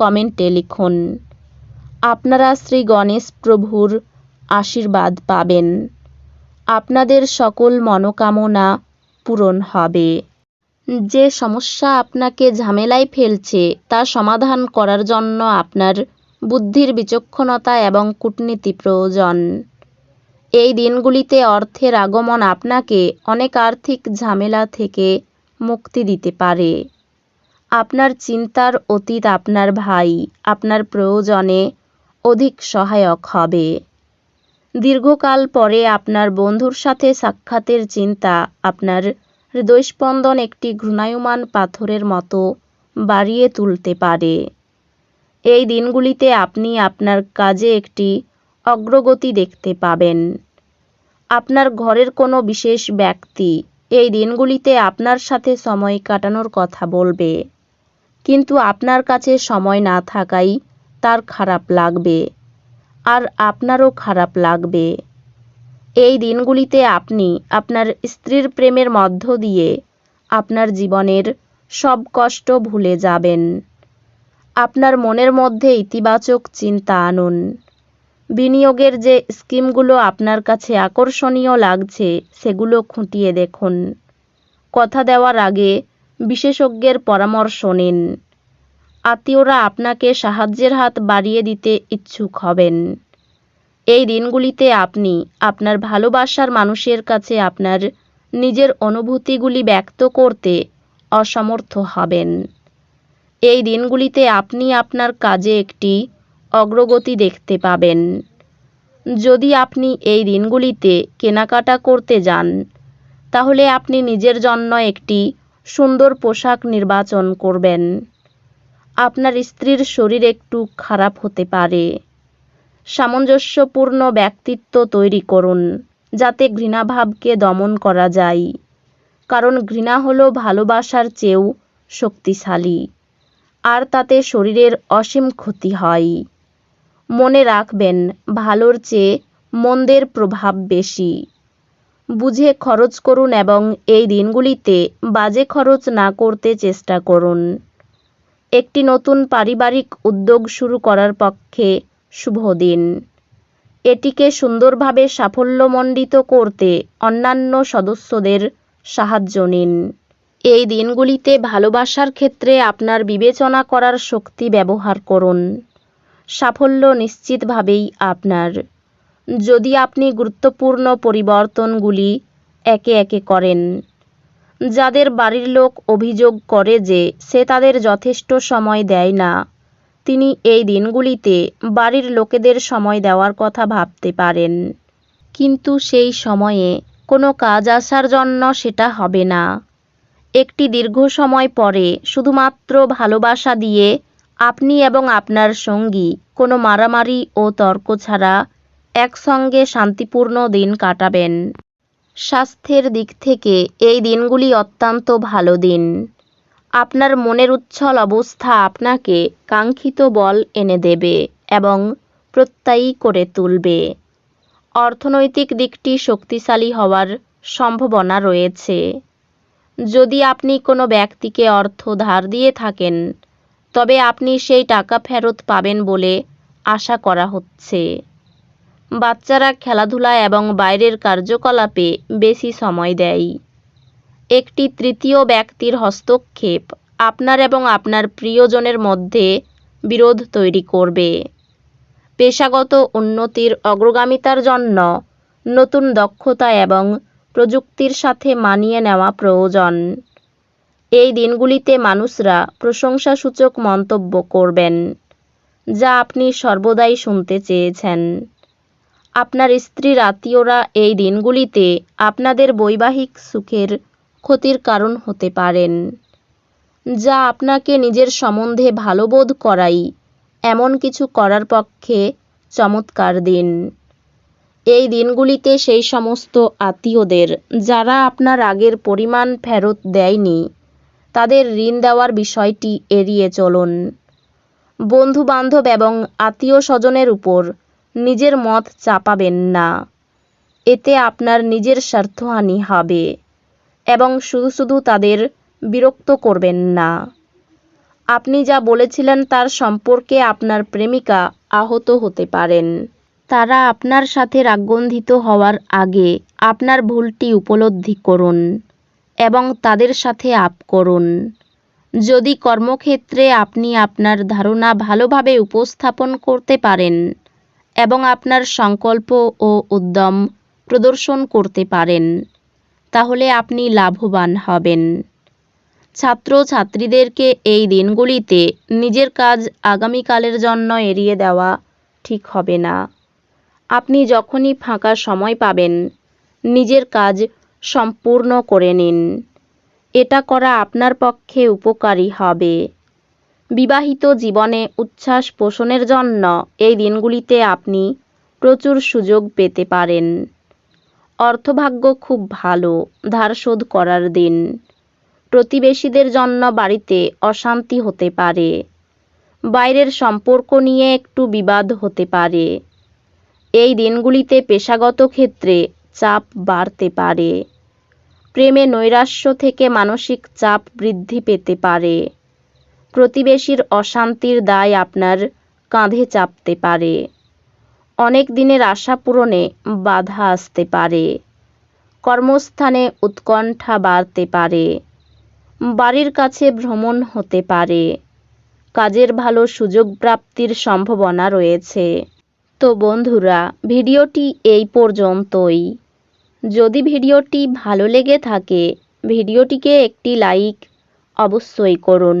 কমেন্টে লিখুন। আপনারা শ্রী গণেশ প্রভুর আশীর্বাদ পাবেন। আপনাদের সকল মনোকামনা পূরণ হবে। যে সমস্যা আপনাকে ঝামেলায় ফেলছে, তা সমাধান করার জন্য আপনার বুদ্ধির বিচক্ষণতা এবং কূটনীতি প্রয়োজন। এই দিনগুলিতে অর্থের আগমন আপনাকে অনেক আর্থিক ঝামেলা থেকে মুক্তি দিতে পারে। আপনার চিন্তার অতীত আপনার ভাই, আপনার প্রয়োজনে অধিক সহায়ক হবে। দীর্ঘকাল পরে আপনার বন্ধুর সাথে সাক্ষাতের চিন্তা, আপনার হৃদয়স্পন্দন একটি ঘূর্ণায়মান পাথরের মতো বাড়িয়ে তুলতে পারে। এই দিনগুলিতে আপনি আপনার কাজে একটি অগ্রগতি দেখতে পাবেন। আপনার ঘরের কোনো বিশেষ ব্যক্তি এই দিনগুলিতে আপনার সাথে সময় কাটানোর কথা বলবে। কিন্তু আপনার কাছে সময় না থাকাই তার খারাপ লাগবে। আর আপনারও খারাপ লাগবে। এই দিনগুলিতে আপনি আপনার স্ত্রীর প্রেমের মধ্য দিয়ে আপনার জীবনের সব কষ্ট ভুলে যাবেন। আপনার মনের মধ্যে ইতিবাচক চিন্তা আনুন। বিনিয়োগের যে স্কিমগুলো আপনার কাছে আকর্ষণীয় লাগছে, সেগুলো খুঁটিয়ে দেখুন। কথা দেওয়ার আগে বিশেষজ্ঞের পরামর্শ নিন। আত্মীয়রা আপনাকে সাহায্যের হাত বাড়িয়ে দিতে ইচ্ছুক হবেন। এই দিনগুলিতে আপনি আপনার ভালোবাসার মানুষের কাছে আপনার নিজের অনুভূতিগুলি ব্যক্ত করতে অসমর্থ হবেন। এই দিনগুলিতে আপনি আপনার কাজে একটি অগ্রগতি দেখতে পাবেন। যদি আপনি এই দিনগুলিতে কেনাকাটা করতে যান, তাহলে আপনি নিজের জন্য একটি সুন্দর পোশাক নির্বাচন করবেন। আপনার স্ত্রীর শরীর একটু খারাপ হতে পারে। সামঞ্জস্যপূর্ণ ব্যক্তিত্ব তৈরি করুন, যাতে ঘৃণাভাবকে দমন করা যায়। কারণ ঘৃণা হলো ভালোবাসার চেয়েও শক্তিশালী, আর তাতে শরীরের অসীম ক্ষতি হয়। মনে রাখবেন, ভালোর চেয়ে মন্দের প্রভাব বেশি। বুঝে খরচ করুন এবং এই দিনগুলিতে বাজে খরচ না করতে চেষ্টা করুন। একটি নতুন পারিবারিক উদ্যোগ শুরু করার পক্ষে শুভ দিন। এটিকে সুন্দরভাবে সাফল্যমণ্ডিত করতে অন্যান্য সদস্যদের সাহায্য নিন। এই দিনগুলিতে ভালোবাসার ক্ষেত্রে আপনার বিবেচনা করার শক্তি ব্যবহার করুন। সাফল্য নিশ্চিতভাবেই আপনার। যদি আপনি গুরুত্বপূর্ণ পরিবর্তনগুলি একে একে করেন। যাদের বাড়ির লোক অভিযোগ করে যে সে তাদের যথেষ্ট সময় দেয় না, তিনি এই দিনগুলিতে বাড়ির লোকেদের সময় দেওয়ার কথা ভাবতে পারেন। কিন্তু সেই সময়ে কোনো কাজ আসার জন্য সেটা হবে না। একটি দীর্ঘ সময় পরে শুধুমাত্র ভালোবাসা দিয়ে আপনি এবং আপনার সঙ্গী কোনো মারামারি ও তর্ক ছাড়া একসঙ্গে শান্তিপূর্ণ দিন কাটাবেন। স্বাস্থ্যের দিক থেকে এই দিনগুলি অত্যন্ত ভালো দিন। আপনার মনের উচ্ছল অবস্থা আপনাকে কাঙ্ক্ষিত বল এনে দেবে এবং প্রত্যয়ী করে তুলবে। অর্থনৈতিক দিকটি শক্তিশালী হওয়ার সম্ভাবনা রয়েছে। যদি আপনি কোনো ব্যক্তিকে অর্থ ধার দিয়ে থাকেন, তবে আপনি সেই টাকা ফেরত পাবেন বলে আশা করা হচ্ছে। বাচ্চারা খেলাধুলা এবং বাইরের কার্যকলাপে বেশি সময় দেয়। একটি তৃতীয় ব্যক্তির হস্তক্ষেপ আপনার এবং আপনার প্রিয়জনের মধ্যে বিরোধ তৈরি করবে। পেশাগত উন্নতির অগ্রগামিতার জন্য নতুন দক্ষতা এবং প্রযুক্তির সাথে মানিয়ে নেওয়া প্রয়োজন। এই দিনগুলিতে মানুষরা প্রশংসাসূচক মন্তব্য করবেন, যা আপনি সর্বদাই শুনতে চেয়েছেন। আপনার স্ত্রীর আত্মীয়রা এই দিনগুলিতে আপনাদের বৈবাহিক সুখের ক্ষতির কারণ হতে পারেন, যা আপনাকে নিজের সম্বন্ধে ভালো বোধ করাই এমন কিছু করার পক্ষে চমৎকার দিন। এই দিনগুলিতে সেই সমস্ত আত্মীয়দের যারা আপনার আগের পরিমাণ ফেরত দেয়নি, তাদের ঋণ দেওয়ার বিষয়টি এড়িয়ে চলুন। বন্ধু বান্ধব এবং আত্মীয় স্বজনের উপর নিজের মত চাপাবেন না। এতে আপনার নিজের স্বার্থহানি হবে এবং শুধু শুধু তাদের বিরক্ত করবেন না। আপনি যা বলেছিলেন তার সম্পর্কে আপনার প্রেমিকা আহত হতে পারেন। তারা আপনার সাথে রাগগন্ধিত হওয়ার আগে আপনার ভুলটি উপলব্ধি করুন এবং তাদের সাথে আপ করুন। যদি কর্মক্ষেত্রে আপনি আপনার ধারণা ভালোভাবে উপস্থাপন করতে পারেন এবং আপনার সংকল্প ও উদ্যম প্রদর্শন করতে পারেন, তাহলে আপনি লাভবান হবেন। ছাত্র ছাত্রীদেরকে এই দিনগুলিতে নিজের কাজ আগামীকালের জন্য এড়িয়ে দেওয়া ঠিক হবে না। আপনি যখনই ফাঁকা সময় পাবেন, নিজের কাজ সম্পূর্ণ করে নিন। এটা করা আপনার পক্ষে উপকারী হবে। বিবাহিত জীবনে উচ্ছ্বাস পোষণের জন্য এই দিনগুলিতে আপনি প্রচুর সুযোগ পেতে পারেন। অর্থভাগ্য খুব ভালো, ধার শোধ করার দিন। প্রতিবেশীদের জন্য বাড়িতে অশান্তি হতে পারে। বাইরের সম্পর্ক নিয়ে একটু বিবাদ হতে পারে। এই দিনগুলিতে পেশাগত ক্ষেত্রে চাপ বাড়তে পারে। প্রেমে নৈরাশ্য থেকে মানসিক চাপ বৃদ্ধি পেতে পারে। প্রতিবেশীর অশান্তির দায় আপনার কাঁধে চাপতে পারে। অনেক দিনের আশা পূরণে বাধা আসতে পারে। কর্মস্থানে উৎকণ্ঠা বাড়তে পারে। বাড়ির কাছে ভ্রমণ হতে পারে। কাজের ভালো সুযোগ প্রাপ্তির সম্ভাবনা রয়েছে। তো বন্ধুরা, ভিডিওটি এই পর্যন্তই। যদি ভিডিওটি ভালো লেগে থাকে, ভিডিওটিকে একটি লাইক অবশ্যই করুন।